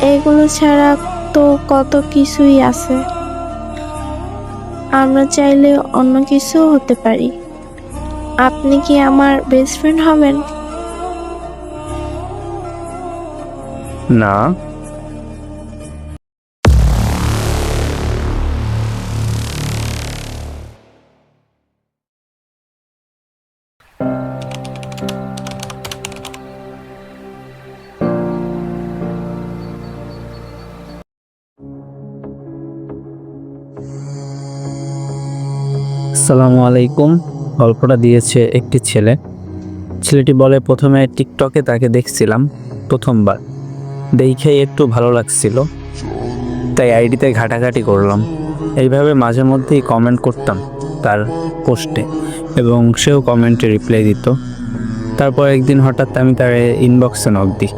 এগুলো ছাড়া তো কত কিছুই আছে। আমরা চাইলে অন্য কিছু হতে পারি। আপনি কি আমার বেস্ট ফ্রেন্ড হবেন? না। আসসালামু আলাইকুম। গল্পটা দিয়েছে একটি ছেলে। ছেলেটি বলে, প্রথমে টিকটকে তাকে দেখছিলাম, প্রথমবার। দেখে একটু ভালো লাগছিল। তাই আইডিতে ঘাটাঘাটি করলাম। এইভাবে মাঝে মধ্যেই কমেন্ট করতাম তার পোস্টে এবং সেও কমেন্টে রিপ্লাই দিত। তারপর একদিন হঠাৎ আমি তার ইনবক্সে নক দিই।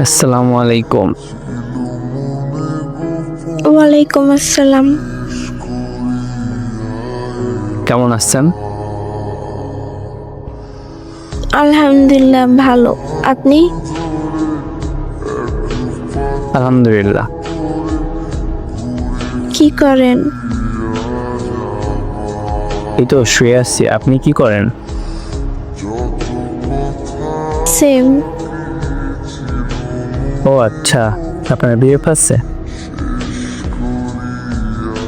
আসসালামু আলাইকুম। ওয়ালাইকুম আসসালাম। কেমন আছেন? আলহামদুলিল্লাহ ভালো। আপনি? আলহামদুলিল্লাহ। কি করেন? এই তো শুয়ে আছি। আপনি কি করেন? সেম ও আচ্ছা। আপনার বিয়ে আছে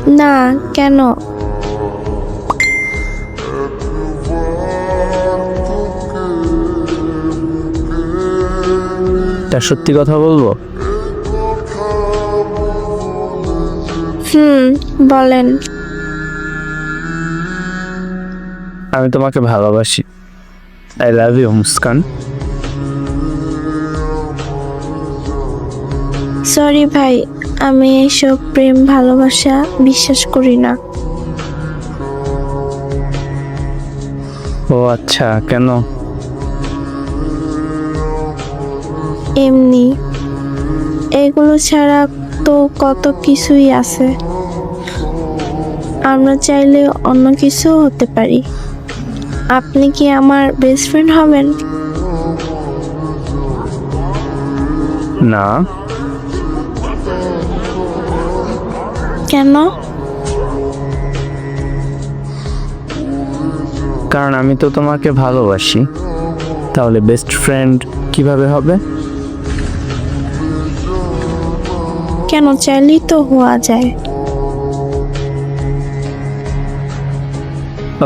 না কেন? তা সত্যি কথা বলব? হুম বলেন। আমি তোমাকে ভালোবাসি। I love you Muskan. Sorry ভাই আমি এইসব প্রেম ভালোবাসা বিশ্বাস করি না। ও আচ্ছা কেন? এমনি। এগুলো ছাড়া তো কত কিছুই আছে। আমরা চাইলে অন্য কিছু হতে পারি। আপনি কি আমার বেস্ট ফ্রেন্ড হবেন? না। কেন? কারণ আমি তো তোমাকে ভালোবাসি। তাহলে বেস্ট ফ্রেন্ড কীভাবে হবে? কেন চাইলেই তো হওয়া যায়।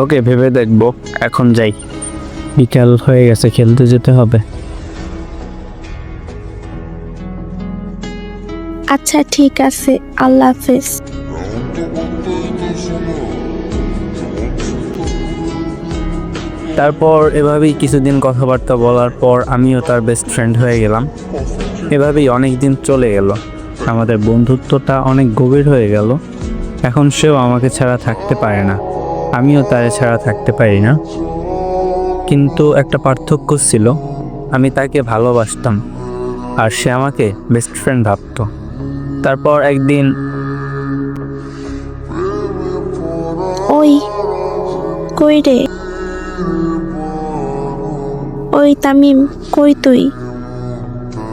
ওকে ভেবে দেখব। এখন যাই। বিকাল হয়ে গেছে খেলতে যেতে হবে। আচ্ছা ঠিক আছে, আল্লাহ হাফেজ। তারপর এভাবেই কিছুদিন কথাবার্তা বলার পর আমিও তার বেস্ট ফ্রেন্ড হয়ে গেলাম। এভাবেই অনেক দিন চলে গেল। আমাদের বন্ধুত্বটা অনেক গভীর হয়ে গেল। এখন সেও আমাকে ছাড়া থাকতে পারে না। আমিও তার ছাড়া থাকতে পারি না। কিন্তু একটা পার্থক্য ছিল, আমি তাকে ভালোবাসতাম। আর সে আমাকে বেস্ট ফ্রেন্ড ভাবতো। তারপর একদিন ওই, কই রে? ওই তামিম, কই তুই?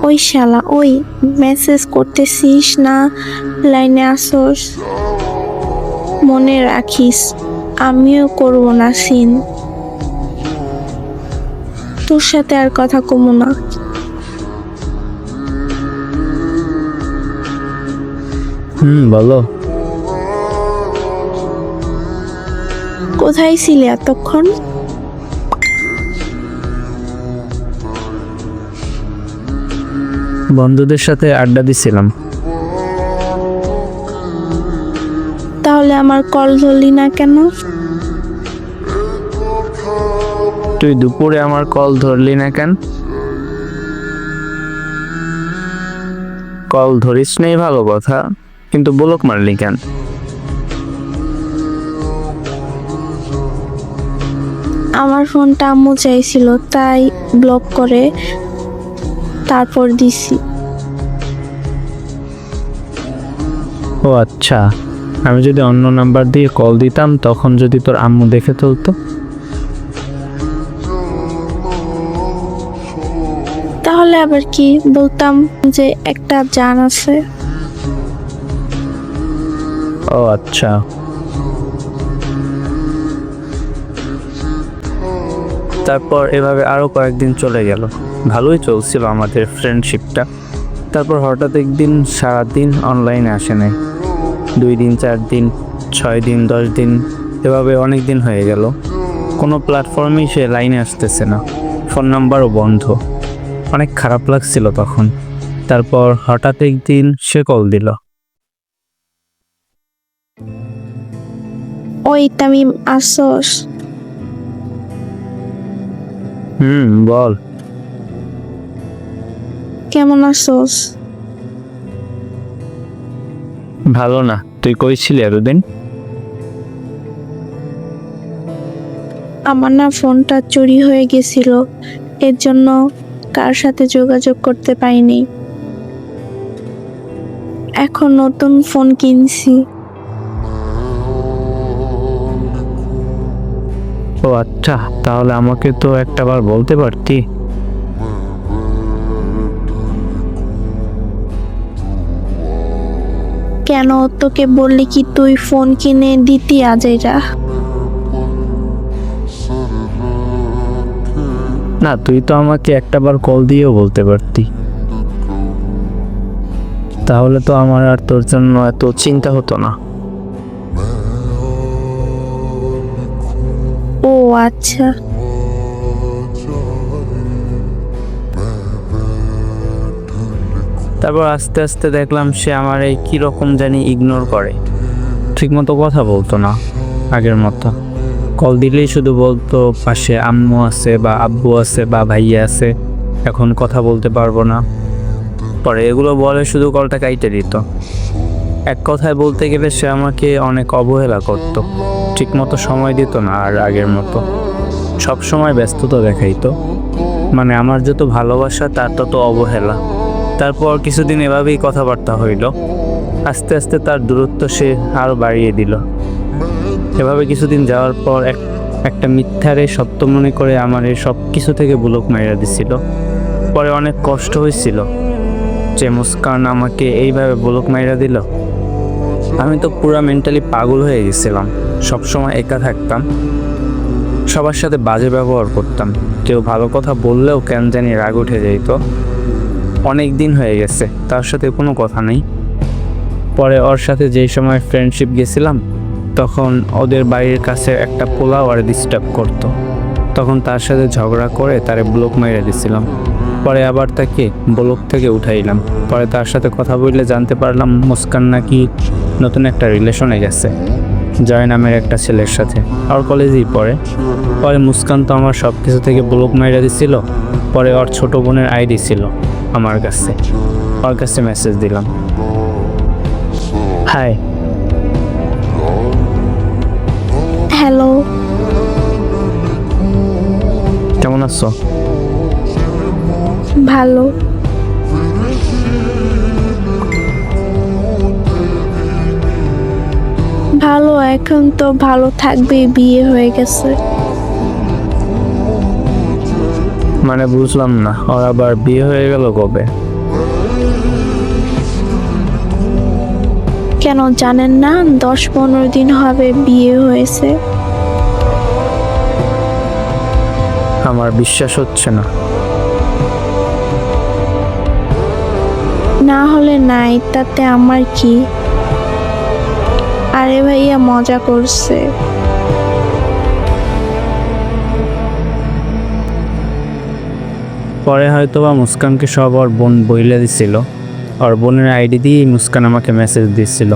ওই শালা, ওই মেসেজ করতেছিস না? লাইনে আসোস। মনে রাখিস, আমিও করব না সিন। তোর সাথে আর কথা কমু না। হুম বলো। কোথায় ছিলে এতক্ষণ? বন্ধুদের সাথে আড্ডা দিছিলাম। তাহলে আমার কল ধরলি না কেন? তুই দুপুরে আমার কল ধরলি না কেন? কল ধরিস নেই ভালো কথা। কিন্তু ব্লক মারলি কেন? আমার ফোনটা আম্মু চাইছিল তাই ব্লক করে তারপর দিছি। ও আচ্ছা আমি যদি অন্য নাম্বার দিয়ে কল দিতাম তখন যদি তোর আম্মু দেখে তুলতো তাহলে আবার কি? বলতাম যে একটা জান আছে। ও আচ্ছা। তারপর এভাবে আরও কয়েকদিন চলে গেল। ভালোই চলছিল আমাদের ফ্রেন্ডশিপটা তারপর হঠাৎ একদিন সারাদিন অনলাইনে আসে নাই। দুই দিন, চার দিন, ছয় দিন, দশ দিন, এভাবে অনেক দিন হয়ে গেল। কোনো প্ল্যাটফর্মেই সে লাইনে আসতেছে না। ফোন নাম্বারও বন্ধ। অনেক খারাপ লাগছিল তখন। তারপর হঠাৎ একদিন সে কল দিল। ওই তামিম আসস। হুম বল। কেমন আসস? ভালো না। তুই কইছিলি এতদিন? আমার না ফোনটা চুরি হয়ে গেছিল। এর জন্য কার সাথে যোগাযোগ করতে পারিনি। এখন নতুন ফোন কিনছি। ও আচ্ছা তাহলে আমাকে তো একটাবার বলতে পারতি। কেন তোকে বললি কি তুই ফোন কিনে দিতি আজ এটা না তুই তো আমাকে একটাবার কল দিয়েও বলতে পারতি। তাহলে তো আমার আর তোর জন্য এত চিন্তা হতো না। আচ্ছা। তারপর আস্তে আস্তে দেখলাম সে আমার এই কীরকম জানি ইগনোর করে। ঠিকমতো কথা বলতো না আগের মতো। কল দিলেই শুধু বলতো, পাশে আম্মু আছে বা আব্বু আছে বা ভাইয়া আছে, এখন কথা বলতে পারব না। পরে এগুলো বলে শুধু কলটা কাইটে দিত। এক কথায় বলতে গেলে সে আমাকে অনেক অবহেলা করত। ঠিকমতো সময় দিত না আর আগের মতো। সব সময় ব্যস্ততা দেখাইতো। মানে আমার যত ভালোবাসা, তার তত অবহেলা। তারপর কিছুদিন এভাবেই কথাবার্তা হইল। আস্তে আস্তে তার দূরত্ব সে আরও বাড়িয়ে দিল। এভাবে কিছুদিন যাওয়ার পর এক, একটা মিথ্যারে সত্য মনে করে আমার এই সব কিছু থেকে বুলক মাইরা দিছিল। পরে অনেক কষ্ট হয়েছিল যে মুস্কান আমাকে এইভাবে বুলক মাইরা দিল। আমি তো পুরা মেন্টালি পাগল হয়ে গেছিলাম। সবসময় একা থাকতাম। সবার সাথে বাজে ব্যবহার করতাম। কেউ ভালো কথা বললেও কেন জানি রাগ উঠে যেত অনেক দিন হয়ে গেছে, তার সাথে কোনো কথা নেই। পরে ওর সাথে যেই সময় ফ্রেন্ডশিপ গেছিলাম, তখন ওদের বাড়ির কাছে একটা পোলাও আর ডিস্টার্ব করতো। তখন তার সাথে ঝগড়া করে তারে ব্লক মেরে দিছিলাম। পরে আবার তাকে ব্লক থেকে উঠাইলাম। পরে তার সাথে কথা বললে জানতে পারলাম মুস্কান নাকি নতুন একটা রিলেশনে গেছে। জয় নামের একটা ছেলের সাথে। আর কলেজেই পড়ে। পরে মুস্কান তো আমার সব কিছু থেকে ব্লক মাইরা দিছিল। পরে ওর ছোট বোনের আইডি ছিল আমার কাছে। ওর কাছে মেসেজ দিলাম। হাই হ্যালো কেমন আছো? ভালো। এখন তো ভালো থাকবে বিয়ে হয়ে গেছে। মানে বুঝলাম না ওর আবার বিয়ে হয়ে গেল কবে? কেন জানেন না দশ পনেরো দিন হবে বিয়ে হয়েছে। আমার বিশ্বাস হচ্ছে না। না হলে নাই তাতে আমার কি? আরে ভাইয়া মজা করছে। পরে হয়তো বা মুস্কানকে সব ওর বোন বইলে দিছিল। ওর বোনের আইডি দিয়ে মুস্কান আমাকে মেসেজ দিচ্ছিল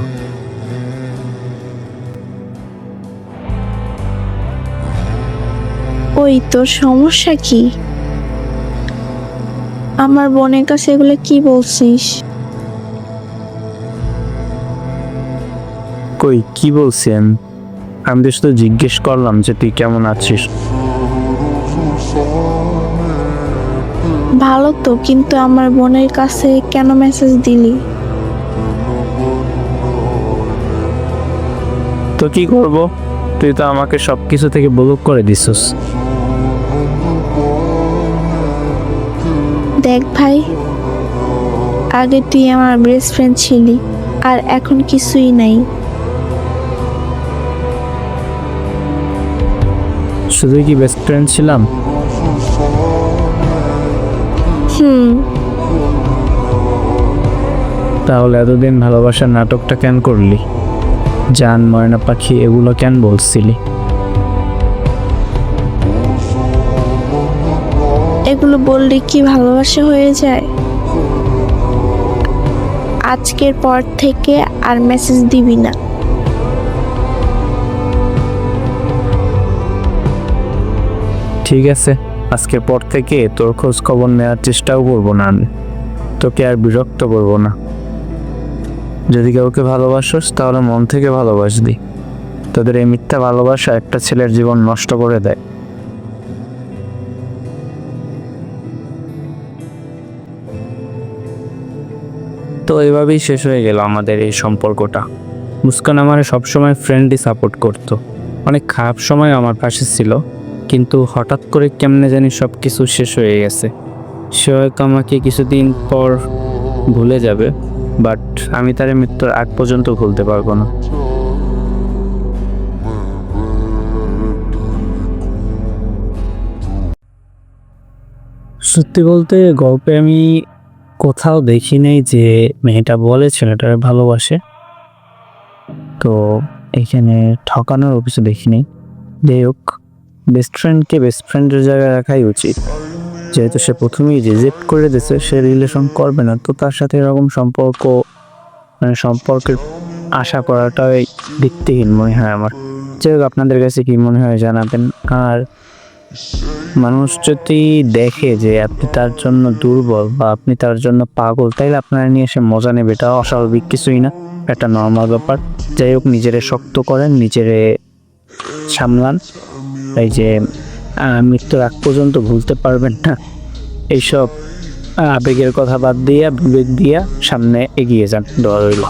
ওই তোর সমস্যা কি? আমার বোনের কাছে এগুলো কি বলছিস? কই কি বলছেন? আমি তো শুধু জিজ্ঞেস করলাম যে তুই কেমন আছিস। ভালো তো কিন্তু আমার বোনের কাছে কেন মেসেজ দিলি? তো কি করব? তুই তো আমাকে সব কিছু থেকে ব্লক করে দিছিস। দেখ ভাই আগে তুই আমার বেস্ট ফ্রেন্ড ছিলি আর এখন কিছুই নাই। শুধুই কি বেস্ট ফ্রেন্ড ছিলাম? হুম। তাহলে এতদিন ভালোবাসার নাটকটা কেন করলি? জান ময়না পাখি এগুলো কেন বলছিলি? এগুলো বললে কি ভালোবাসা হয়ে যায়? আজকের পর থেকে আর মেসেজ দিবি না। ঠিক আছে, আজকের পর থেকে তোর খোঁজ খবর নেওয়ার চেষ্টাও করব না আমি। তোকে আর বিরক্ত করব না। যদি কাউকে ভালোবাসোস, তাহলে মন থেকে ভালোবাসবি। তোদের এই মিথ্যা ভালোবাসা একটা ছেলের জীবন নষ্ট করে দেয়। তো এভাবেই শেষ হয়ে গেল আমাদের এই সম্পর্কটা। মুস্কান আমার সবসময় ফ্রেন্ডলি সাপোর্ট করতো। অনেক খারাপ সময় আমার পাশে ছিল। কিন্তু হঠাৎ করে কেমনে জানি সব কিছু শেষ হয়ে গেছে। সে হয়তো আমাকে কিছুদিন পর ভুলে যাবে, বাট আমি তার মৃত্যুর আগ পর্যন্ত ভুলতে পারব না। সত্যি বলতে গল্পে আমি কোথাও দেখি নাই যে মেয়েটা বলে ছেলেটার ভালোবাসে। তো এখানে ঠকানোর কিছু দেখি নাই। যাই হোক বেস্ট ফ্রেন্ডকে বেস্ট ফ্রেন্ডের জায়গায় রাখাই উচিত। যেহেতু সে প্রথমেই রিজেক্ট করে দিয়েছে, সে রিলেশন করবে না, তো তার সাথে এরকম সম্পর্ক মানে সম্পর্কের আশা করাটাই ভিত্তিহীন মনে হয় আমার। যাই হোক, আপনাদের কাছে কি মনে হয় জানাবেন? আর মানুষ যদি দেখে যে আপনি তার জন্য দুর্বল বা আপনি তার জন্য পাগল, তাইলে আপনারা নিয়ে এসে মজা নেবে, এটা অস্বাভাবিক কিছুই না একটা নর্মাল ব্যাপার। যাই হোক, নিজেরে শক্ত করেন, নিজেরে সামলান। এই যে মৃত্যুর আগ পর্যন্ত ভুলতে পারবেন না। এইসব আবেগের কথা বাদ দিয়া বিবেক দিয়া সামনে এগিয়ে যান, দোয়া রইল।